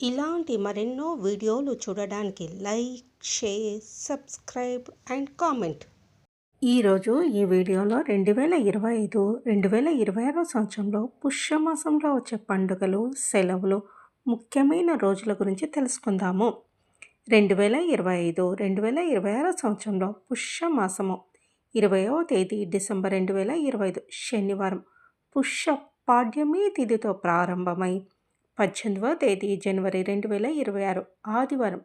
ఇలాంటి మరెన్నో వీడియోలు చూడడానికి like share subscribe and comment. ఈరోజు ఈ వీడియోలో రెండు వేల ఇరవై ఐదు రెండు వేల ఇరవై ఆరో సంవత్సరంలో పుష్యమాసంలో వచ్చే పండుగలు సెలవులు ముఖ్యమైన రోజుల గురించి తెలుసుకుందాము. రెండు వేల ఇరవై ఐదు రెండు వేల ఇరవై ఆరో సంవత్సరంలో పుష్యమాసము. ఇరవయో తేదీ డిసెంబర్ రెండు వేల ఇరవై ఐదు శనివారం. పుష్య పాడ్యమి తిథితో ప్రారంభమై పద్దెనిమిదవ తేదీ జనవరి రెండు వేల ఇరవై ఆరు ఆదివారం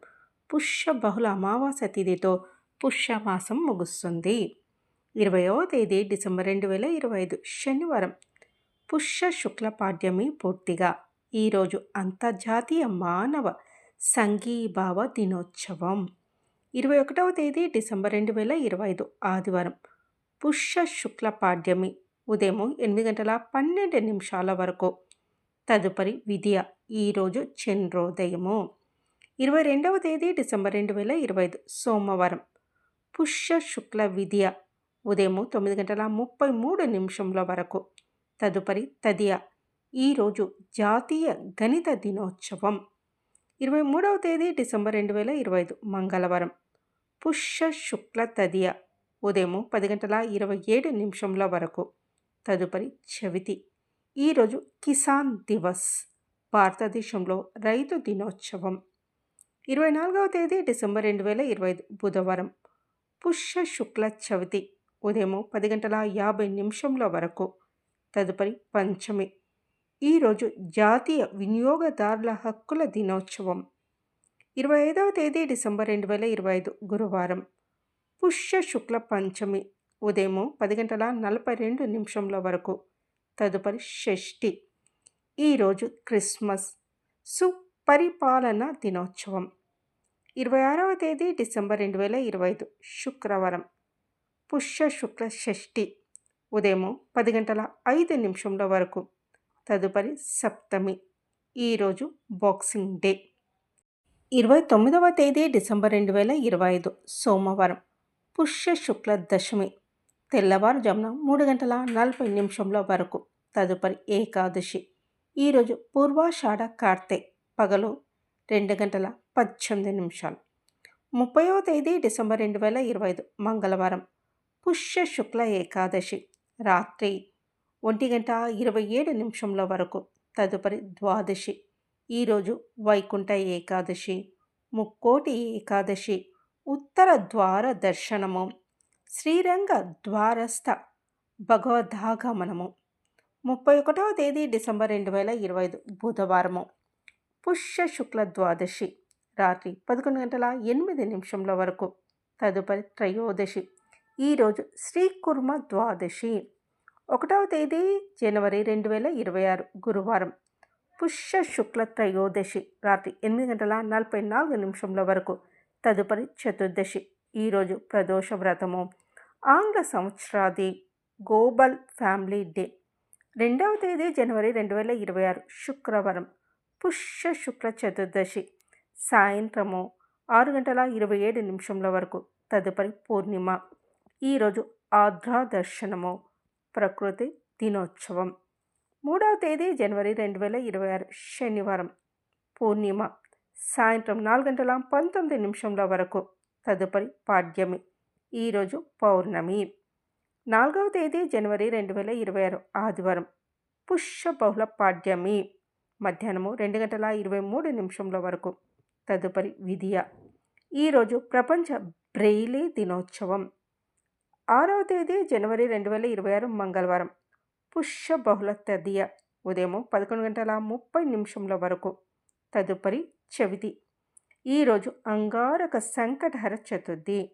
పుష్య బహుళ అమావాస్య తిథితో పుష్యమాసం ముగుస్తుంది. ఇరవయవ తేదీ డిసెంబర్ రెండు వేల ఇరవై ఐదు శనివారం పుష్య శుక్ల పాడ్యమి పూర్తిగా. ఈరోజు అంతర్జాతీయ మానవ సంఘీభావ దినోత్సవం. ఇరవై ఒకటవ తేదీ డిసెంబర్ రెండు వేల ఇరవై ఐదు ఆదివారం పుష్య శుక్ల పాడ్యమి ఉదయం ఎనిమిది గంటల పన్నెండు నిమిషాల వరకు తదుపరి విద్య ఈరోజు చంద్రోదయము. ఇరవై రెండవ తేదీ డిసెంబర్ రెండు వేల ఇరవై ఐదు సోమవారం. పుష్య శుక్ల విద్య ఉదయం తొమ్మిది గంటల ముప్పై మూడు నిమిషంల వరకు. తదుపరి తదియ ఈరోజు జాతీయ గణిత దినోత్సవం. ఇరవై మూడవ తేదీ డిసెంబర్ రెండు వేల ఇరవై ఐదు మంగళవారం. పుష్య శుక్ల తదియ ఉదయం పది గంటల ఇరవై ఏడు నిమిషంల వరకు. తదుపరి చవితి. ఈరోజు కిసాన్ దివస్ భారతదేశంలో రైతు దినోత్సవం. ఇరవై నాలుగవ తేదీ డిసెంబర్ రెండు వేల ఇరవై ఐదు బుధవారం పుష్య శుక్ల చవితి ఉదయం పది గంటల యాభై నిమిషంల వరకు తదుపరి పంచమి. ఈరోజు జాతీయ వినియోగదారుల హక్కుల దినోత్సవం. ఇరవై ఐదవ తేదీ డిసెంబర్ రెండు వేల ఇరవై ఐదు గురువారం పుష్య శుక్ల పంచమి ఉదయం పది గంటల నలభై రెండు నిమిషంల వరకు తదుపరి షష్ఠి. ఈరోజు క్రిస్మస్. సుపరిపాలన దినోత్సవం. ఇరవై ఆరవ తేదీ డిసెంబర్ రెండు వేల ఇరవై ఐదు. శుక్రవారం. పుష్య శుక్ల షష్ఠి. ఉదయం పది గంటల ఐదు నిమిషంల వరకు. తదుపరి సప్తమి. ఈరోజు బాక్సింగ్ డే. ఇరవై తొమ్మిదవ తేదీ డిసెంబర్ రెండు వేల ఇరవై ఐదు. సోమవారం. పుష్య శుక్ల దశమి. తెల్లవారుజామున మూడు గంటల నలభై నిమిషంల వరకు తదుపరి ఏకాదశి. ఈరోజు పూర్వాషాఢ కార్తె పగలు రెండు గంటల పద్దెనిమిది నిమిషాలు. ముప్పైవ తేదీ డిసెంబర్ రెండు వేల ఇరవై ఐదు మంగళవారం పుష్య శుక్ల ఏకాదశి. రాత్రి ఒంటి గంట ఇరవై ఏడు నిమిషంల వరకు తదుపరి ద్వాదశి. ఈరోజు వైకుంఠ ఏకాదశి ముక్కోటి ఏకాదశి ఉత్తర ద్వార దర్శనము. శ్రీరంగ ద్వారస్థ భగవద్ధాగమనము. ముప్పై ఒకటవ తేదీ డిసెంబర్ రెండు వేల ఇరవై ఐదు బుధవారము. పుష్య శుక్ల ద్వాదశి రాత్రి పదకొండు గంటల ఎనిమిది నిమిషంల వరకు. తదుపరి త్రయోదశి. ఈరోజు శ్రీకుర్మ ద్వాదశి. ఒకటవ తేదీ జనవరి రెండు వేల ఇరవై ఆరు గురువారం. పుష్య శుక్ల త్రయోదశి రాత్రి ఎనిమిది గంటల నలభై నాలుగు నిమిషంల వరకు. తదుపరి చతుర్దశి. ఈరోజు ప్రదోష వ్రతము. ఆంగ్ల సంవత్సరాది గోబల్ ఫ్యామిలీ డే. రెండవ తేదీ జనవరి రెండు వేల ఇరవై ఆరు శుక్రవారం పుష్య శుక్ల చతుర్దశి సాయంత్రము ఆరు గంటల ఇరవై ఏడు నిమిషంల వరకు తదుపరి పూర్ణిమ. ఈరోజు ఆధ్రా దర్శనము ప్రకృతి దినోత్సవం. మూడవ తేదీ జనవరి రెండు వేల ఇరవై ఆరు శనివారం పూర్ణిమ సాయంత్రం నాలుగు గంటల పంతొమ్మిది నిమిషంల వరకు తదుపరి పాడ్యమి. ఈరోజు పౌర్ణమి. నాలుగవ తేదీ జనవరి రెండు వేల ఇరవై ఆరు ఆదివారం. పుష్య బహుళ పాడ్యమి. మధ్యాహ్నము రెండు గంటల ఇరవై మూడు నిమిషంల వరకు. తదుపరి విధియ. ఈరోజు ప్రపంచ బ్రెయిలీ దినోత్సవం. ఆరవ తేదీ జనవరి రెండు వేల ఇరవై ఆరు మంగళవారం. పుష్య బహుళ తదియ. ఉదయం పదకొండు గంటల ముప్పై నిమిషంల వరకు. తదుపరి చవితి. ఈరోజు అంగారక సంకటహర చతుర్థి.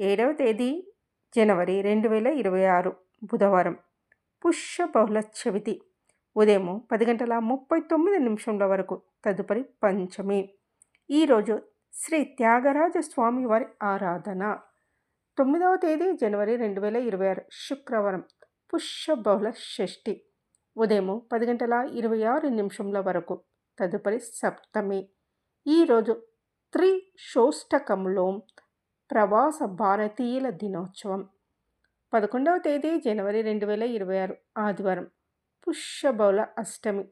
ఏడవ తేదీ జనవరి రెండు వేల ఇరవై ఆరు బుధవారం. పుష్య బహుళ చవితి. ఉదయం పది గంటల ముప్పై తొమ్మిది నిమిషంల వరకు తదుపరి పంచమి. ఈరోజు శ్రీ త్యాగరాజ స్వామి వారి ఆరాధన. తొమ్మిదవ తేదీ జనవరి రెండు వేల ఇరవై ఆరు శుక్రవారం. పుష్య బహుళ షష్ఠి. ఉదయం పది గంటల ఇరవై ఆరు నిమిషంల వరకు తదుపరి సప్తమి. ఈరోజు త్రి షోష్టకంలో ప్రవాస భారతీయుల దినోత్సవం. పదకొండవ తేదీ జనవరి రెండు వేల ఇరవై ఆరు ఆదివారం పుష్యబౌల అష్టమి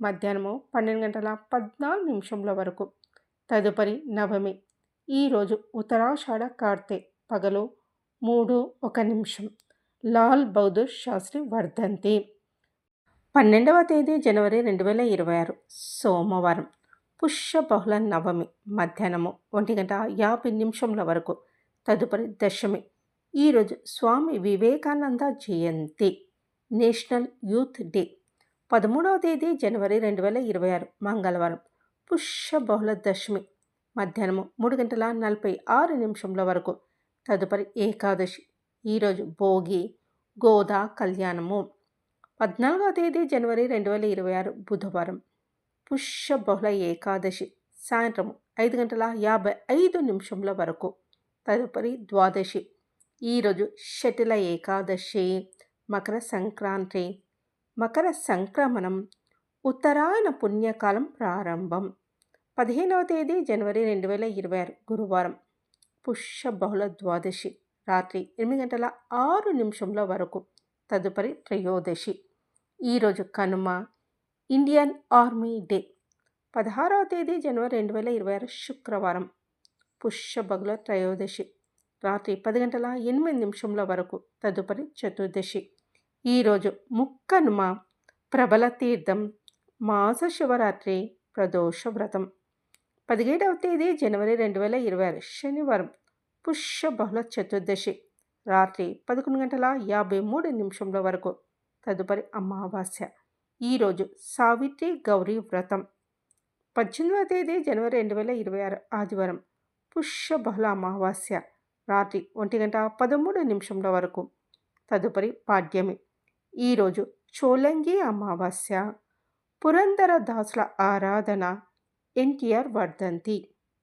మధ్యాహ్నము పన్నెండు గంటల పద్నాలుగు నిమిషంల వరకు. తదుపరి నవమి ఈరోజు ఉత్తరాషాఢ కార్తె పగలు మూడు ఒక నిమిషం. లాల్ బహదూర్ శాస్త్రి వర్ధంతి. పన్నెండవ తేదీ జనవరి రెండు వేల ఇరవై ఆరు సోమవారం పుష్య బహుళ నవమి మధ్యాహ్నము ఒంటి గంట యాభై నిమిషముల వరకు. తదుపరి దశమి. ఈరోజు స్వామి వివేకానంద జయంతి నేషనల్ యూత్ డే. పదమూడవ తేదీ జనవరి రెండు వేల ఇరవై ఆరు మంగళవారం. పుష్యబహుళ దశమి మధ్యాహ్నము మూడు గంటల నలభై ఆరు నిమిషముల వరకు. తదుపరి ఏకాదశి. ఈరోజు భోగి గోదా కళ్యాణము. పద్నాలుగవ తేదీ జనవరి రెండు వేల ఇరవై ఆరు బుధవారం. పుష్య బహుళ ఏకాదశి సాయంత్రం ఐదు గంటల యాభై ఐదు నిమిషంల వరకు. తదుపరి ద్వాదశి. ఈరోజు షటిల ఏకాదశి. మకర సంక్రాంతి. మకర సంక్రమణం ఉత్తరాయణ పుణ్యకాలం ప్రారంభం. పదిహేనవ తేదీ జనవరి రెండు వేల ఇరవై ఆరు గురువారం. పుష్య బహుళ ద్వాదశి. రాత్రి ఎనిమిది గంటల ఆరు నిమిషంల వరకు. తదుపరి త్రయోదశి. ఈరోజు కనుమ ఇండియన్ ఆర్మీ డే పదహారవ తేదీ జనవరి రెండు వేల ఇరవై ఆరు శుక్రవారం పుష్యభగుల త్రయోదశి రాత్రి పది గంటల ఎనిమిది నిమిషంల వరకు తదుపరి చతుర్దశి. ఈరోజు ముక్కనుమ ప్రబల తీర్థం మాస శివరాత్రి ప్రదోష వ్రతం. పదిహేడవ తేదీ జనవరి రెండు వేల ఇరవై ఆరు శనివారం పుష్యబహుళ చతుర్దశి రాత్రి పదకొండు గంటల యాభై మూడు నిమిషంల వరకు తదుపరి అమావాస్య. ఈరోజు సావిత్రి గౌరీ వ్రతం. పద్దెనిమిదవ తేదీ జనవరి రెండు వేల ఇరవై ఆరు ఆదివారం పుష్య బహుళ అమావాస్య రాత్రి ఒంటి గంట పదమూడు నిమిషంల వరకు. తదుపరి పాడ్యమి. ఈరోజు చోలంగి అమావాస్య. పురందర దాసుల ఆరాధన. ఎన్టీఆర్ వర్ధంతి.